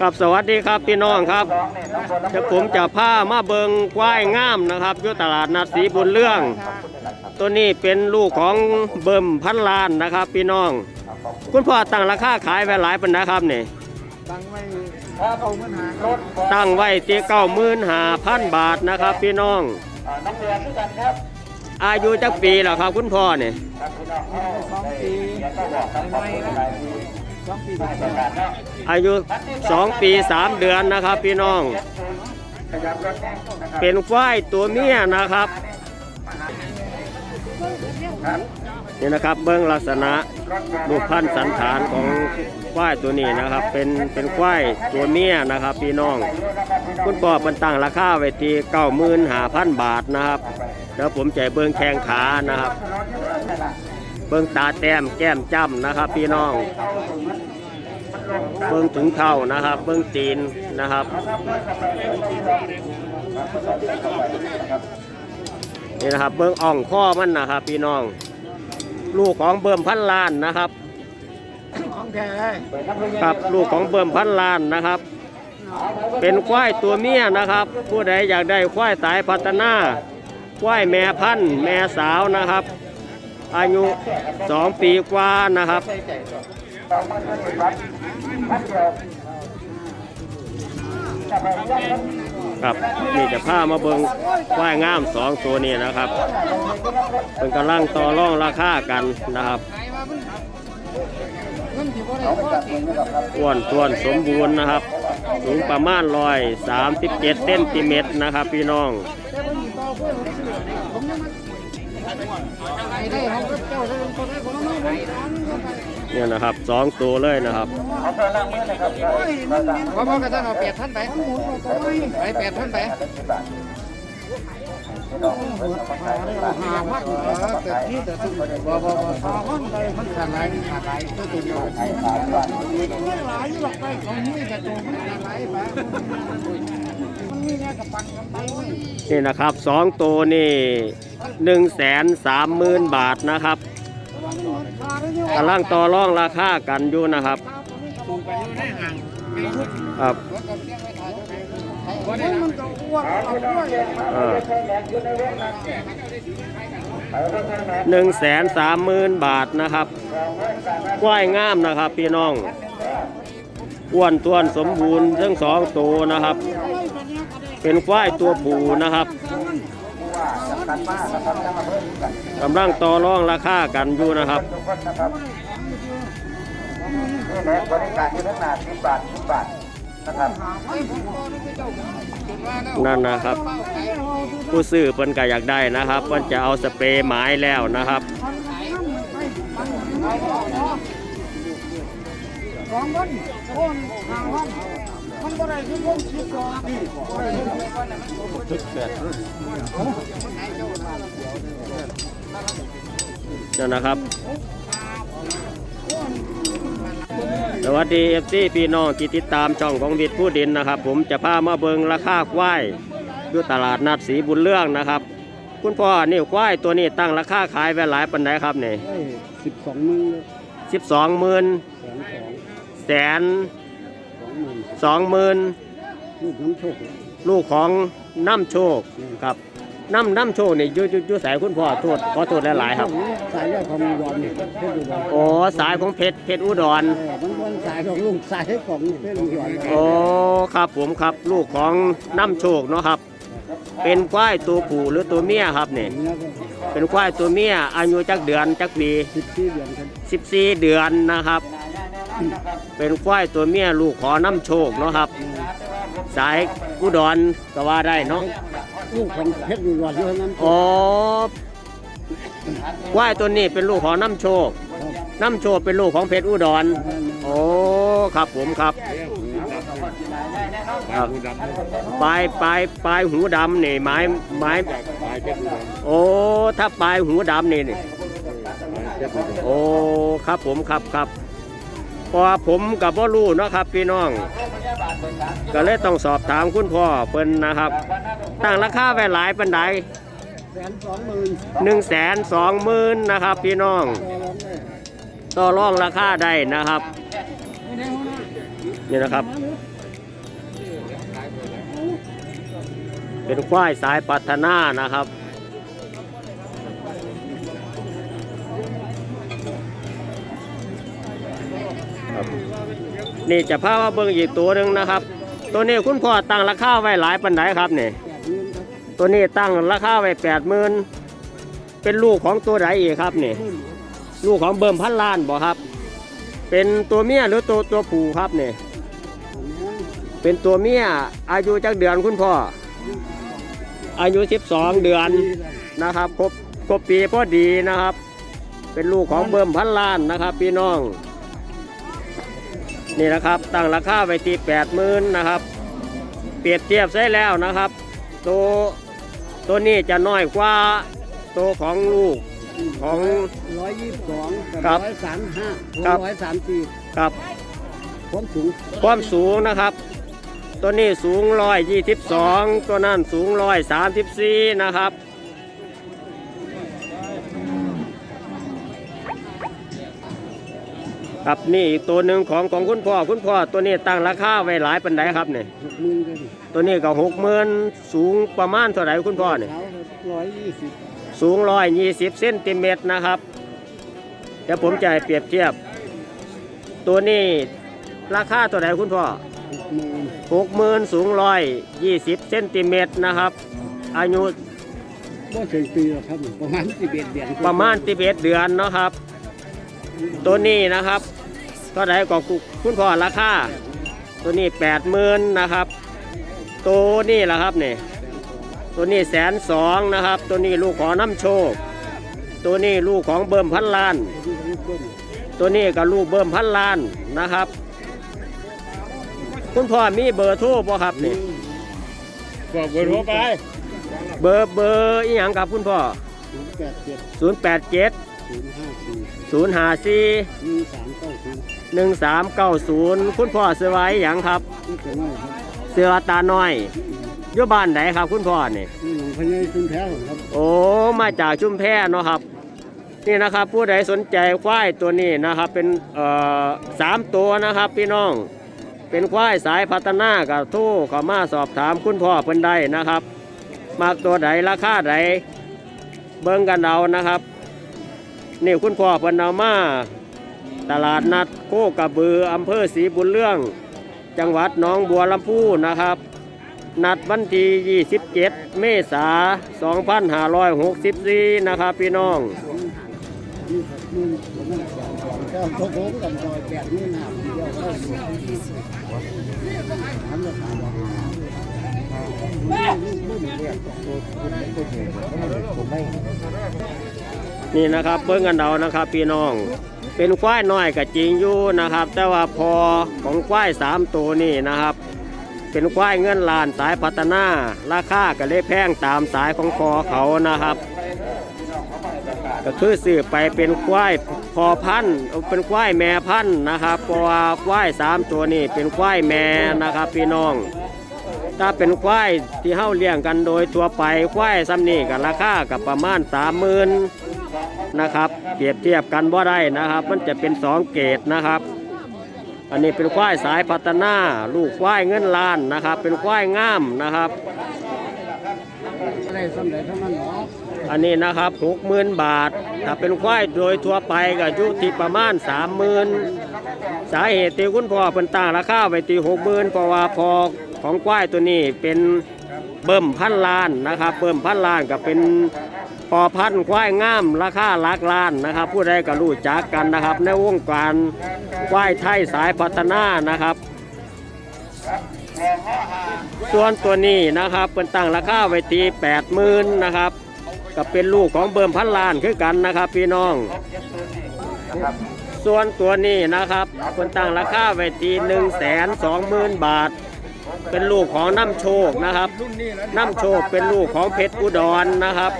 ครับสวัสดีครับพี่น้องครับเดี๋ยวผมจะพามาเบิงควายงามนะครับอยู่ตลาดนัดศรีบุญเรื่อง ตัวนี้เป็นลูกของเบิ่มพันล้านนะครับ พี่น้อง คุณพ่อตั้งราคาขายไว้หลายปันนะครับนี่ตั้งไว้เอาเงินหาตั้งไว้ที่เก้าหมื่นหาพันบาทนะครับ พี่น้องอายุจักปีแล้วครับ คุณพ่อเนี่ยสองปี อายุสองปีสามเดือนนะครับ พี่น้อง เป็นควายตัวเมียนะครับ นี่นะครับเบื้องลักษณะรูปพันธุ์สันฐานของควายตัวนี้นะครับ เป็นเป็นควายตัวเมียนะครับ พี่น้อง คุณพ่อมันตั้งราคาไว้ที่เก้าหมื่นห้าพันบาทนะครับเดี๋ยวผมจะเบิ้องแข้งขานะครับ เบิ้งตาแต้มแก้มจ้ำนะครับ พี่น้อง เบิ้งถุงเท้านะครับ เบิ้งตีนนะครับนี่นะครับ เบิ้งอ่องข้อมันนะครับ พี่น้อง ลูกของเบิ่มพันล้านนะครับครับลูกของเบิ่มพันล้านนะครับ เป็นควายตัวเมียนะครับ ผู้ใดอยากได้ควายสายพัฒนาควายแม่พันธุ์แม่สาวนะครับ อายุสองปีกว่านะครับครับนี่จะพามาเบิงควายงามสองตัวนี้นะครับเป็นกำลังต่อรองราคากันนะครับอ้วนท้วนสมบูรณ์นะครับ สูงประมาณร้อยสามสิบเจ็ดเซนติเมตรนะครับ พี่น้อง เพื่อนผมยังมันไอ้ได้เขาก็เจ้าได้คนได้คนนั้นไม่ได้เนี่ยนะครับสองตัวเลยนะครับเอาตัวล่างมือนะครับพอพอกระทั่งเอาแปดท่านไปไปแปดท่านไปหาพักแต่ที่แต่ซึ่งบ่บ่บ่หาพักไปมันขาดหลายขาดหลายตัวตัวเดียวมันหลายอยู่หรอกไปของนี้แต่ตัวมันขาดหลายไปมันมีแค่กับปันกันไปเว้ยนี่นะครับสองตัวนี่ หนึ่งแสนสามหมื่นบาทนะครับกำลังต่อรองราคากันอยู่นะครับครับหนึ่งแสนสามหมื่นบาทนะครับกล้วยงามนะครับพี่น้องอ้วนต้วนสมบูรณ์ทั้งสองตัวนะครับ เป็นควายตัวผูนะครับ กำลังต่อรองราคากันอยู่นะครับทุกคนนะครับนี่แหละบริการที่พัฒนาสิบบาทสิบบาทนะครับนั่นนะครับ ผู้ซื้อเพิ่นก็อยากได้นะครับเพิ่นจะเอาสเปรย์ไม้แล้วนะครับสองคนคนหางห้อง มันบ่ได้คือผมคิดก่อนนั่นนะครับ สวัสดีเอฟซีพี่น้องที่ติดตามช่องของวิทย์ผู้ดินนะครับ ผมจะพามาเบิงราคาควายอยู่ตลาดนัดสีบุญเรื่องนะครับ คุณพ่อนี่ควายตัวนี้ตั้งราคาขายไว้หลายปันไดครับนี่สิบสองมือสิบสองหมื่นแสน สองแสนสองหมื่นลูกน้ำโชคลูกของน้ำโชคครับน้ำน้ำโชคนี่อยูอยูอยูสายคุณพ่อโทษขอโทษหลายๆครับ สายเลือดของอุดรเนี่ยเพชรอุดรโอ้สายของเพชรเพชรอุดรเออมันเป็นสายของลุงสายของเพชรอุดรโอ้ครับผมครับลูกของน้ำโชคเนาะครับ เป็นควายตัวผู้หรือตัวเมียครับเนี่ยแล้วก็เป็นควายตัวเมียอายุจักเดือนจักปีสิบสี่เดือนครับ14เดือนนะครับ เป็นควายตัวเมียลูกขอน้ำโชคเนาะครับ สายอุดรก็ว่าได้เนาะลูกของเพชรอุดรเท่านั้นอ๋อควายตัวนี้เป็นลูกของน้ำโชค น้ำโชคเป็นลูกของเพชรอุดร โอ้ครับผมครับครับปลายปลายปลายหูดำนี่ไม้ไม้โอ้ถ้าปลายหูดำนี่นี่โอ้ครับผมครับครับ พราะผมกับพ่อรู้นะครับพี่น้อง ก็เลยต้องสอบถามคุณพ่อเพิ่นนะครับตั้งราคาไว้หลายปันใดหนึ่งแสนสองหมื่นนะครับ พี่น้องต่อรองราคาได้นะครับนี่นะครับ เป็นควายสายปัฒนานะครับ นี่จะพาว่าเบิ่งอีกตัวหนึ่งนะครับ ตัวนี้คุณพ่อตั้งราคาไว้หลายปันไดครับนี่ตัวนี้ตั้งราคาไว้แปดหมื่นเป็นลูกของตัวไหนอีกครับนี่ ลูกของเบิ่มพันล้านบ่ครับ เป็นตัวเมียหรือตัวตัวผู้ครับนี่ เป็นตัวเมียอายุจักเดือนคุณพ่อ อายุ12เดือนนะครับครบครบปีพอดีนะครับ เป็นลูกของเบิ่มพันล้านนะครับ พี่น้อง นี่นะครับตั้งราคาไว้ที่แปดหมื่นนะครับเปรียบเทียบใช้แล้วนะครับ ตัวตัวนี้จะน้อยกว่าตัวของลูกของ ร้อยยี่สิบสองกับครับร้อยสามห้าครับ ร้อยสามสี่กับความสูงความสูงนะครับ ตัวนี้สูงร้อยยี่สิบสองตัวนั้นสูงร้อยสามสิบสี่นะครับ ครับนี่อีกตัวหนึ่งของของคุณพ่อคุณพ่อตัวนี้ตั้งราคาไว้หลายปันไดครับเนี่ยหกหมื่นกันตัวนี้ก็หกหมื่นสูงประมาณเท่าไหร่คุณพ่อเนี่ยเช้าร้อยยี่สิบสูงร้อยยี่สิบเซนติเมตรนะครับ เดี๋ยวผมจะให้เปรียบเทียบ ตัวนี้ราคาตัวไหนคุณพ่อหกหมื่นหกหมื่นสูงร้อยยี่สิบเซนติเมตรนะครับ อายุบ่ถึงปีหรอกครับ ประมาณสิบเอ็ดเดือนประมาณสิบเอ็ดเดือนเนาะครับ ตัวนี้นะครับก็ได้ก็คุณพ่อราคาตัวนี้แปดหมื่นนะครับ ตัวนี้แหละครับเนี่ยตัวนี้แสนสองนะครับ ตัวนี้ลูกของน้ำโชค ตัวนี้ลูกของเบิ่มพันล้าน ตัวนี้ก็ลูกเบิ่มพันล้านนะครับ คุณพ่อมีเบอร์โทรบ่ครับนี่บอกเบอร์โทรไป เบอร์เบอร์อีหยังครับคุณพ่อ ศูนย์แปดเจ็ด087ศูนย์ห้าสี่054หนึ่งสามเก้าศูนย์1390คุณพ่อเสือไว้หยังครับ นี่จะน้อยครับเสือตาน้อยอยู่บ้านไหนครับ คุณพ่อนี่ นี่หลวงพญายชุนแพ้ผมครับโอ้มาจากชุมแพเนาะครับ นี่นะครับ ผู้ใดสนใจควายตัวนี้นะครับ เป็นเอ่อสามตัวนะครับ พี่น้อง เป็นควายสายพัฒนากับทู่เขามาสอบถามคุณพ่อเพิ่นได้นะครับ มากตัวใดราคาใดเบิ่งกันเอานะครับ นี่คุณพ่อพนามาตลาดนัดโคกระบืออำเภอศรีบุญเรื่อง จังหวัดหนองบัวลำพูนะครับ นัดวันที่ 27 เมษายน2564 นะครับพี่น้องนี่ครับนี่ผมไม่แก่เจ้าโตโค้งกันซอยแปดนี่น้อยู่ทำจะถามว่าผมไม่ นี่นะครับเบิ้งกันเดานะครับ พี่น้อง เป็นควายน้อยกับจริงอยู่นะครับ แต่ว่าพอของควายสามตัวนี่นะครับ เป็นควายเงินล้านสายพัฒนา ราคาก็เลยแพงตามสายของคอเขานะครับ ก็คือซื้อไปเป็นควายพอพันธุ์เป็นควายแม่พันธุ์นะครับเพราะว่าควายสามตัวนี่เป็นควายแม่นะครับ พี่น้องถ้าเป็นควายที่เฮาเลี้ยงกันโดยทั่วไปควายซ้ำนี่กับราคากับประมาณสามหมื่น นะครับเปรียบเทียบกันบ่ได้นะครับ มันจะเป็นสองเกรดนะครับ อันนี้เป็นควายสายพัฒนา ลูกควายเงินล้านนะครับ เป็นควายงามนะครับอันนี้นะครับหกหมื่นบาท ถ้าเป็นควายโดยทั่วไปก็อยู่ที่ประมาณสามหมื่นสาเหตุที่คุณพ่อเป็นตั้งราคาไว้ที่หกหมื่นเพราะว่าพอของควายตัวนี้เป็นเบิ่มพันล้านนะครับ เบิ่มพันล้านก็เป็น พอพันธ์ควายงามราคาหลักล้านนะครับ ผู้ใดก็รู้จักกันนะครับ ในวงการควายไทยสายพัฒนานะครับ ส่วนตัวนี้นะครับเป็นตั้งราคาไว้ที่แปดหมื่นนะครับก็เป็นลูกของเบิ่มพันล้านคือกันนะครับ พี่น้อง ส่วนตัวนี้นะครับเป็นตั้งราคาไว้ที่หนึ่งแสนสองหมื่นบาท เป็นลูกของน้ำโชคนะครับ น้ำโชคเป็นลูกของเพชรอุดรนะครับ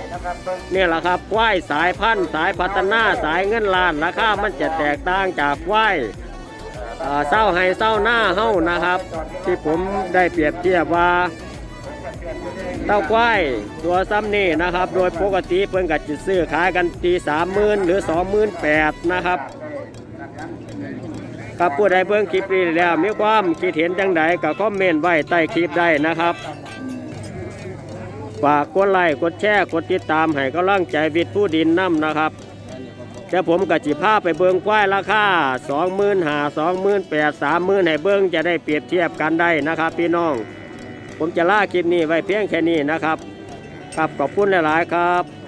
เนี่ยแหละครับควายสายพันธุ์สายพัฒนาสายเงินล้านราคามันจะแตกต่างจากควายอ่าเศร้าให้เศร้าหน้าเฮ้านะครับ ที่ผมได้เปรียบเทียบว่าเต้าควายตัวซ้ำนี่นะครับ โดยปกติเพิ่นก็จะซื้อขายกันตีสามหมื่นหรือสองหมื่นแปดนะครับ กับผู้ใดเบิ่งคลิปนี้แล้ว มีความคิดเห็นจังใดก็คอมเมนต์ไว้ใต้คลิปได้นะครับฝากกดไลค์กดแชร์กดติดตามให้กำลังใจวิทย์ผู้ดินน้ำนะครับแต่ผมกับจิพาพไปเบิงควายราคาสองหมื่นหาสองหมื่นแปดสามหมื่นให้เบิงจะได้เปรียบเทียบกันได้นะครับ พี่น้อง ผมจะล่าคลิปนี้ไว้เพียงแค่นี้นะครับครับขอบคุณหลาย ๆ ครับ